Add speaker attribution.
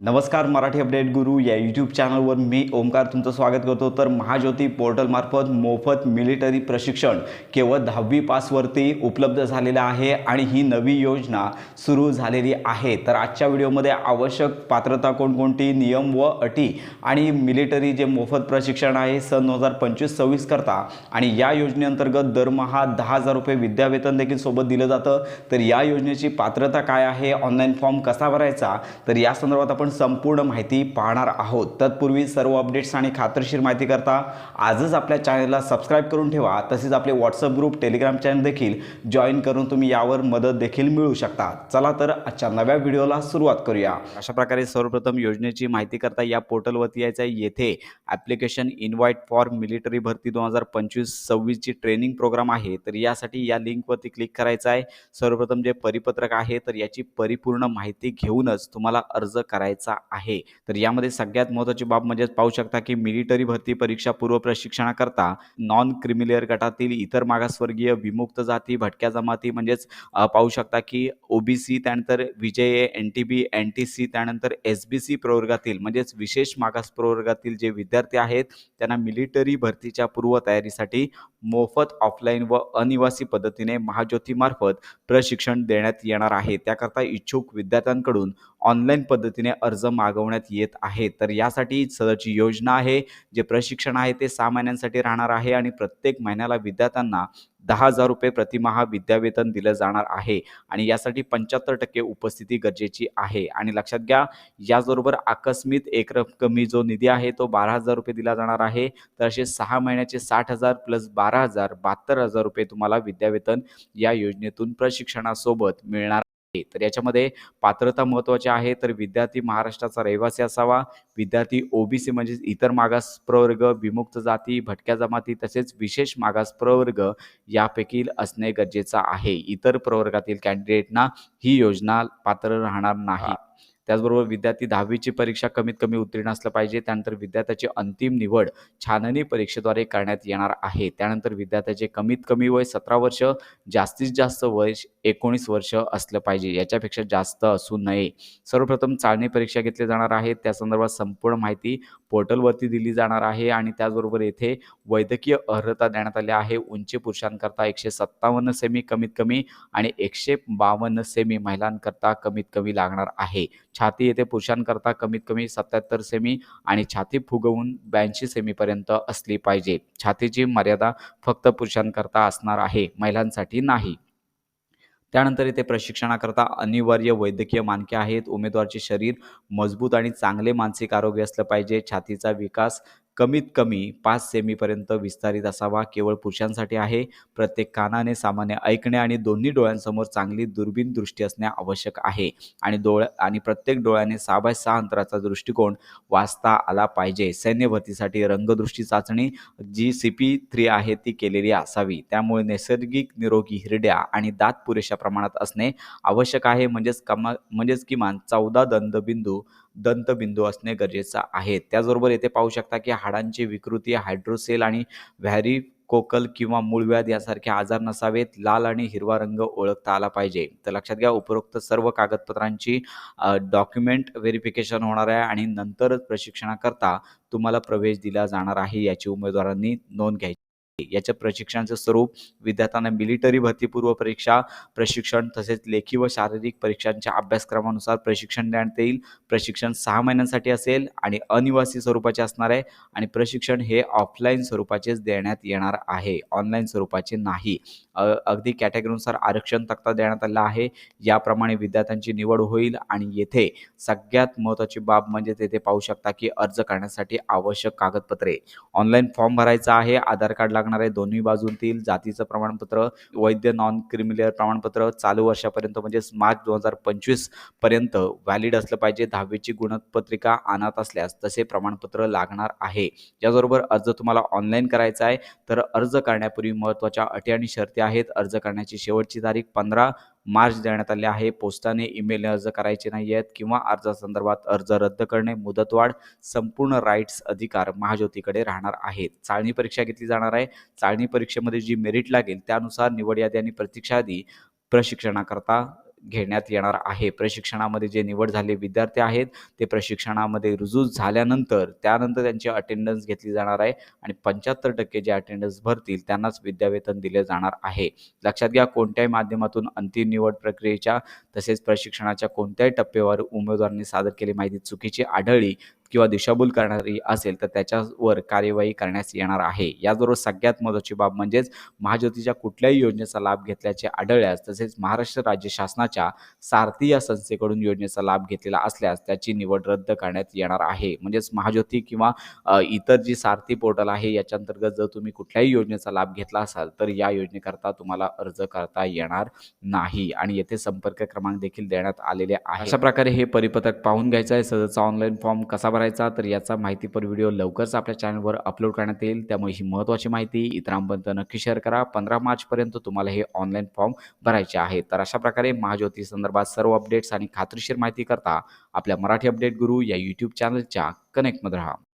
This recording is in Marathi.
Speaker 1: नमस्कार मराठी अपडेट गुरु या यूट्यूब चॅनलवर मी ओमकार तुमचं स्वागत करतो. तर महाज्योती पोर्टलमार्फत मोफत मिलिटरी प्रशिक्षण केवळ दहावी पासवरती उपलब्ध झालेलं आहे आणि ही नवी योजना सुरू झालेली आहे. तर आजच्या व्हिडिओमध्ये आवश्यक पात्रता कोणकोणती नियम व अटी आणि मिलिटरी जे मोफत प्रशिक्षण आहे सन दोन हजार पंचवीस सव्वीस करता आणि या योजनेअंतर्गत दरमहा दहा हजार रुपये विद्यावेतन देखील सोबत दिलं जातं. तर या योजनेची पात्रता काय आहे ऑनलाईन फॉर्म कसा भरायचा तर या संदर्भात आपण संपूर्ण माहिती पाहणार आहोत. तत्पूर्वी सर्व अपडेट्स आणि खात्रशीर माहिती करता आजच आपल्या चॅनलला सबस्क्राईब करून ठेवा. तसेच आपले व्हॉट्सअप ग्रुप टेलिग्राम चॅनल देखील जॉईन करून तुम्ही यावर मदत देखील मिळू शकता. चला तर आजच्या नव्या व्हिडिओला सुरुवात करूया. अशा प्रकारे सर्वप्रथम योजनेची माहिती करता या पोर्टलवरती यायचं आहे. येथे ॲप्लिकेशन इन्व्हाइट फॉर मिलिटरी भरती दोन हजार पंचवीस सव्वीसची ट्रेनिंग प्रोग्राम आहे. तर यासाठी या लिंकवरती क्लिक करायचं आहे. सर्वप्रथम जे परिपत्रक आहे तर याची परिपूर्ण माहिती घेऊनच तुम्हाला अर्ज करायचा आहे. तर यामध्ये सगळ्यात महत्त्वाची बाब म्हणजे पाहू शकता की मिलिटरी भरती परीक्षा पूर्व प्रशिक्षणाकरता नॉन क्रिमिलेअर गटातील इतर मागासवर्गीय विमुक्त जाती भटक्या जमाती म्हणजेच पाहू शकता की ओबीसी त्यानंतर V J N T B N T C त्यानंतर एस बी सी प्रवर्गातील म्हणजेच विशेष मागास प्रवर्गातील जे विद्यार्थी आहेत त्यांना मिलिटरी भरतीच्या पूर्वतयारीसाठी मोफत ऑफलाईन व अनिवासी पद्धतीने महाज्योतीमार्फत प्रशिक्षण देण्यात येणार आहे. त्याकरता इच्छुक विद्यार्थ्यांकडून ऑनलाईन पद्धतीने अर्ज मागवण्यात येत आहे. तर यासाठी सदरची योजना आहे जे प्रशिक्षण आहे ते सहा महिन्यांसाठी राहणार आहे आणि प्रत्येक महिन्याला विद्यार्थ्यांना दहा हजार रुपये प्रतिमहा विद्यावेतन दिलं जाणार आहे आणि यासाठी पंच्याहत्तर टक्के उपस्थिती गरजेची आहे. आणि लक्षात घ्या याचबरोबर आकस्मित एक रक्कमी जो निधी आहे तो बारा हजार रुपये दिला जाणार आहे. तर असे सहा महिन्याचे साठ हजार प्लस बारा हजार बहात्तर हजार रुपये तुम्हाला विद्यावेतन या योजनेतून प्रशिक्षणासोबत मिळणार तर याच्यामध्ये पात्रता महत्त्वाची आहे. तर विद्यार्थी महाराष्ट्राचा रहिवासी असावा. विद्यार्थी ओबीसी म्हणजेच इतर मागास प्रवर्ग विमुक्त जाती भटक्या जमाती तसेच विशेष मागास प्रवर्ग यापैकी असणे गरजेचं आहे. इतर प्रवर्गातील कॅन्डिडेटना ही योजना पात्र राहणार नाही. त्याचबरोबर विद्यार्थी दहावीची परीक्षा कमीत कमी उत्तीर्ण असलं पाहिजे. त्यानंतर विद्यार्थ्याची अंतिम निवड छाननी परीक्षेद्वारे करण्यात येणार आहे. त्यानंतर विद्यार्थ्याचे कमीत कमी वय सतरा वर्ष जास्तीत जास्त वय एकोणीस वर्ष असलं पाहिजे. याच्यापेक्षा जास्त असू नये. सर्वप्रथम चाळणी परीक्षा घेतली जाणार आहे. त्या संदर्भात संपूर्ण माहिती पोर्टलवरती दिली जाणार आहे आणि त्याचबरोबर येथे वैद्यकीय अर्हता देण्यात आली आहे. उंची पुरुषांकरता एकशे सत्तावन्न सेमी कमीत कमी आणि एकशे बावन्न सेमी महिलांकरता कमीत कमी लागणार आहे. छाती येथे पुरुषांकरता कमीत कमी सत्याहत्तर सेमी आणि छाती फुगवून ब्याऐंशी सेमीपर्यंत असली पाहिजे. छातीची मर्यादा फक्त पुरुषांकरता असणार आहे महिलांसाठी नाही. त्यानंतर इथे प्रशिक्षणाकरता अनिवार्य वैद्यकीय मानके आहेत. उमेदवारचे शरीर मजबूत आणि चांगले मानसिक आरोग्य असलं पाहिजे. छातीचा विकास कमीत कमी पाच सेमीपर्यंत विस्तारित असावा केवळ पुरुषांसाठी आहे. प्रत्येक कानाने सामान्य ऐकणे आणि दोन्ही डोळ्यांसमोर चांगली दुर्बीन दृष्टी असणे आवश्यक आहे. आणि डोळ्या आणि प्रत्येक डोळ्याने सहा बाय सहा अंतराचा दृष्टिकोन वाचता आला पाहिजे. सैन्य भरतीसाठी रंगदृष्टी चाचणी जी सी पी थ्री आहे ती केलेली असावी. त्यामुळे नैसर्गिक निरोगी हिरड्या आणि दात पुरेशा प्रमाणात असणे आवश्यक आहे. म्हणजेच कमा म्हणजेच किमान चौदा दंतबिंदू दंतबिंदू असणे गरजेचं आहे. त्याचबरोबर येथे पाहू शकता की हाडांची विकृती हायड्रोसेल आणि व्हॅरी कोकल किंवा मूळव्याध यासारखे आजार नसावेत. लाल आणि हिरवा रंग ओळखता आला पाहिजे. तर लक्षात घ्या उपरोक्त सर्व कागदपत्रांची डॉक्युमेंट व्हेरिफिकेशन होणार आहे आणि नंतरच प्रशिक्षणाकरता तुम्हाला प्रवेश दिला जाणार आहे याची उमेदवारांनी नोंद घ्यायची. याच्या प्रशिक्षणाचं स्वरूप विद्यार्थ्यांना मिलिटरी भरतीपूर्व परीक्षा प्रशिक्षण तसेच लेखी व शारीरिक परीक्षांच्या अभ्यासक्रमानुसार प्रशिक्षण देण्यात येईल. प्रशिक्षण सहा महिन्यांसाठी असेल आणि अनिवासी स्वरूपाचे असणार आहे आणि प्रशिक्षण हे ऑफलाईन स्वरूपाचेच देण्यात येणार आहे. ऑनलाईन स्वरूपाचे नाही. अगदी कॅटेगरीनुसार आरक्षण तक्ता देण्यात आला आहे. याप्रमाणे विद्यार्थ्यांची निवड होईल आणि येथे सगळ्यात महत्त्वाची बाब म्हणजे तेथे पाहू शकता की अर्ज करण्यासाठी आवश्यक कागदपत्रे. ऑनलाईन फॉर्म भरायचा आहे आधार कार्ड लागणार आहे दोन्ही बाजूंतील जातीचं प्रमाणपत्र वैद्य नॉन क्रिमिलियर प्रमाणपत्र चालू वर्षापर्यंत म्हणजेच मार्च दोन हजार पंचवीसपर्यंत व्हॅलिड असलं पाहिजे. दहावीची गुणपत्रिका आणत असल्यास तसे प्रमाणपत्र लागणार आहे. याचबरोबर अर्ज तुम्हाला ऑनलाईन करायचा आहे. तर अर्ज करण्यापूर्वी महत्त्वाच्या अटी आणि शर्ती आहेत. अर्ज करण्याची शेवटची तारीख पंधरा मार्च देण्यात आले आहे. पोस्टाने ईमेल अर्ज करायचे नाही आहेत किंवा अर्जासंदर्भात अर्ज रद्द करणे मुदतवाढ संपूर्ण राईट्स अधिकार महाज्योतीकडे राहणार आहेत. चाळणी परीक्षा घेतली जाणार आहे. चाळणी परीक्षेमध्ये जी मेरिट लागेल त्यानुसार निवड यादी आणि प्रतीक्षा यादी प्रशिक्षणाकरता घेण्यात येणार आहे. प्रशिक्षणामध्ये जे निवड झाले विद्यार्थी आहेत ते प्रशिक्षणामध्ये रुजू झाल्यानंतर त्यानंतर त्यांची अटेंडन्स घेतली जाणार आहे आणि पंच्याहत्तर टक्के जे अटेंडन्स भरतील त्यांनाच विद्यावेतन दिले जाणार आहे. लक्षात घ्या कोणत्याही माध्यमातून अंतिम निवड प्रक्रियेच्या तसेच प्रशिक्षणाच्या कोणत्याही टप्प्यावर उमेदवारांनी सादर केली माहिती चुकीची आढळली किंवा दिशाभूल करणारी असेल तर त्याच्यावर कार्यवाही करण्यास येणार आहे. याचबरोबर सगळ्यात महत्त्वाची बाब म्हणजेच महाज्योतीच्या कुठल्याही योजनेचा लाभ घेतल्याचे आढळल्यास तसेच महाराष्ट्र राज्य शासनाच्या सारथी या संस्थेकडून योजनेचा लाभ घेतलेला असल्यास त्याची निवड रद्द करण्यात येणार आहे. म्हणजेच महाज्योती किंवा इतर जी सारथी पोर्टल आहे याच्या अंतर्गत जर तुम्ही कुठल्याही योजनेचा लाभ घेतला असाल तर या योजनेकरता तुम्हाला अर्ज करता येणार नाही. आणि येथे संपर्क क्रमांक देखील देण्यात आलेले आहे. अशा प्रकारे हे परिपत्रक पाहून घ्यायचं आहे. सदरचा ऑनलाईन फॉर्म कसा भरायचा तर याचा माहितीपर व्हिडिओ लवकरच आपल्या चॅनलवर अपलोड करण्यात येईल. त्यामुळे ही महत्त्वाची माहिती इतरांपर्यंत नक्की शेअर करा. पंधरा मार्चपर्यंत तुम्हाला हे ऑनलाईन फॉर्म भरायचे आहे. तर अशा प्रकारे महाज्योती संदर्भात सर्व अपडेट्स आणि खात्रीशीर माहिती करता आपल्या मराठी अपडेट गुरु या यूट्यूब चॅनलच्या कनेक्टमध्ये राहा.